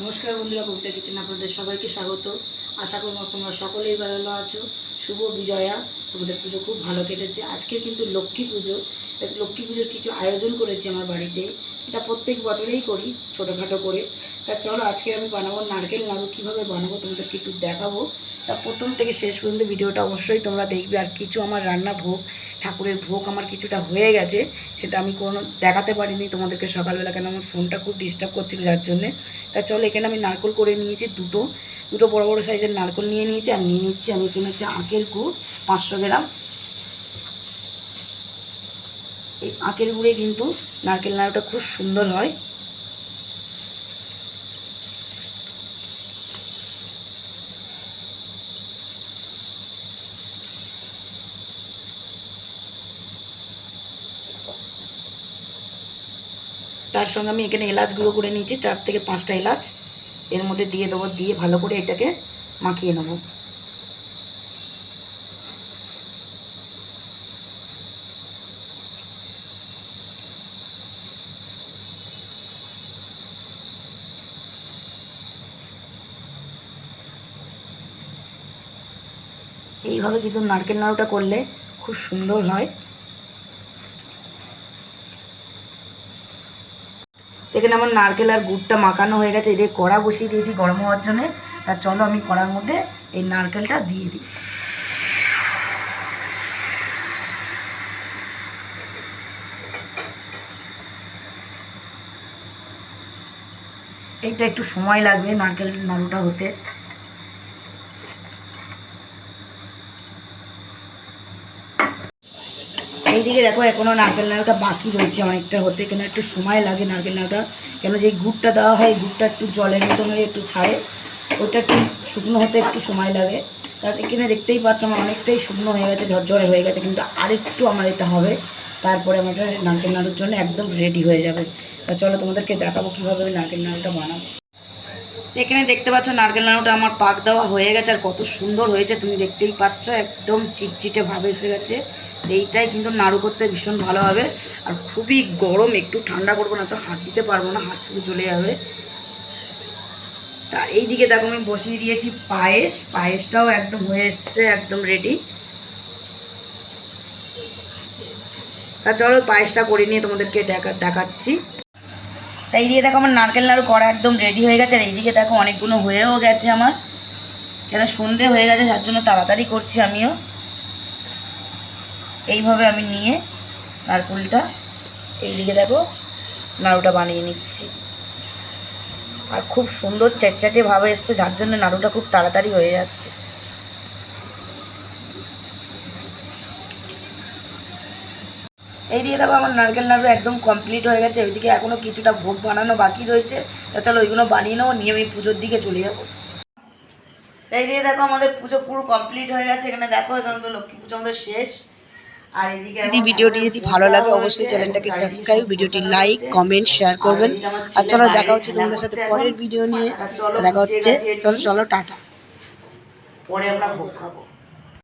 নমস্কার বন্ধুরা, কবিতা কিচেন আপনাদের সবাইকে স্বাগত। আশা করব তোমরা সকলেই ভালো আছো। শুভ বিজয়া। তোমাদের পুজো খুব ভালো কেটেছে। আজকে কিন্তু লক্ষ্মী পুজো। লক্ষ্মী পুজোর কিছু আয়োজন করেছি আমার বাড়িতে। এটা প্রত্যেক বছরেই করি, ছোটোখাটো করে। তা চলো, আজকে আমি বানাবো নারকেল নাড়ু কীভাবে বানাবো তোমাদেরকে একটু দেখাবো। তা প্রথম থেকে শেষ পর্যন্ত ভিডিওটা অবশ্যই তোমরা দেখবে। আর কিছু আমার রান্না ভোগ, ঠাকুরের ভোগ আমার কিছুটা হয়ে গেছে, সেটা আমি কোনো দেখাতে পারিনি তোমাদেরকে সকালবেলা, কেন আমার ফোনটা খুব ডিস্টার্ব করছিল যার জন্যে। তা চলো, এখানে আমি নারকল করে নিয়েছি দুটো। দুটো বড় বড় সাইজের নারকল নিয়ে নিয়েছি, আর নিয়ে নিচ্ছি আমি এখানে হচ্ছে আখের গুড়, পাঁচশো গ্রাম। এই আখের গুঁড়ে কিন্তু নারকেল নাড়ুটা খুব সুন্দর হয়। তার সঙ্গে আমি এখানে এলাচ গুঁড়ো করে নিয়েছি, চার থেকে পাঁচটা এলাচ। এর মধ্যে দিয়ে দেবো, দিয়ে ভালো করে এটাকে মাখিয়ে নেব। এইভাবে কিন্তু নারকেল নাড়ুটা করলে খুব সুন্দর হয়। এখানে আমার নারকেল আর গুড়টা মাখানো হয়ে গেছে। এদিকে কড়া বসিয়ে দিয়েছি গরম হওয়ার জন্য। আর চলো আমি কড়ার মধ্যে এই নারকেলটা দিয়ে দিই। এইটা একটু সময় লাগবে নারকেল নাড়ুটা হতে। এইদিকে দেখো এখনও নারকেল নাড়ুটা বাকি রয়েছে অনেকটা হতে, কেন একটু সময় লাগে নারকেল নাড়ুটা। কেন যে গুড়টা দেওয়া হয় গুড়টা একটু জলের মতন হয়ে একটু ছাড়ে ওইটা একটু শুকনো হতে একটু সময় লাগে। তাতে এখানে দেখতেই পাচ্ছ আমার অনেকটাই শুকনো হয়ে গেছে, ঝরঝরে হয়ে গেছে, কিন্তু আরেকটু আমার এটা হবে, তারপরে আমার এটা নারকেল নাড়ুর জন্য একদম রেডি হয়ে যাবে। তা চলো তোমাদেরকে দেখাবো কীভাবে আমি নারকেল নাড়ুটা বানাবো। এখানে দেখতে পাচ্ছ নারকেল নাড়ুটা আমার পাক দেওয়া হয়ে গেছে, আর কত সুন্দর হয়েছে, তুমি দেখতেই পাচ্ছ, একদম চিটচিটে ভাবে এসে গেছে। এইটাই কিন্তু নাড়ু করতে ভীষণ ভালো হবে, আর খুবই গরম, একটু ঠান্ডা করব না তো হাত দিতে পারব না, হাত পুরো চলে যাবে। তার এইদিকে দেখো আমি বসিয়ে দিয়েছি পায়েস, পায়েসটাও একদম হয়ে এসছে, একদম রেডি তা চলো পায়েসটা করে নিয়ে তোমাদেরকে দেখা দেখাচ্ছি। তাই এইদিকে দেখো আমার নারকেল নাড়ু করা একদম রেডি হয়ে গেছে, আর এইদিকে দেখো অনেকগুলো হয়েও গেছে আমার। কেন সন্ধে হয়ে গেছে যার জন্য তাড়াতাড়ি করছি আমিও। এইভাবে আমি নিয়ে নারকুলটা এইদিকে দেখো নাড়ুটা বানিয়ে নিচ্ছি। আর খুব সুন্দর চ্যাটচ্যাটে ভাবে এসছে, যার জন্য নাড়ুটা খুব তাড়াতাড়ি হয়ে যাচ্ছে। এই দিয়ে দেখো আমার নারকেল নাড়ু একদম কমপ্লিট হয়ে গেছে ওইদিকে এখনও কিছুটা ভোগ বানানো বাকি রয়েছে। তা চলো ওইগুলো বানিয়ে নেব নিয়ে আমি পুজোর দিকে চলে যাব। এই দিয়ে দেখো আমাদের পুজো পুরো কমপ্লিট হয়ে গেছে এখানে দেখো এখন তো লক্ষ্মী পুজো আমাদের শেষ। আর এদিকে যদি ভিডিওটি যদি ভালো লাগে অবশ্যই চ্যানেলটাকে সাবস্ক্রাইব ভিডিওটি লাইক কমেন্ট শেয়ার করবেন। আর চলো দেখা হচ্ছে তোমাদের সাথে পরের ভিডিও নিয়ে। দেখা হচ্ছে। চলো চলো টাটা। পরে আমরা ভোগ খাব।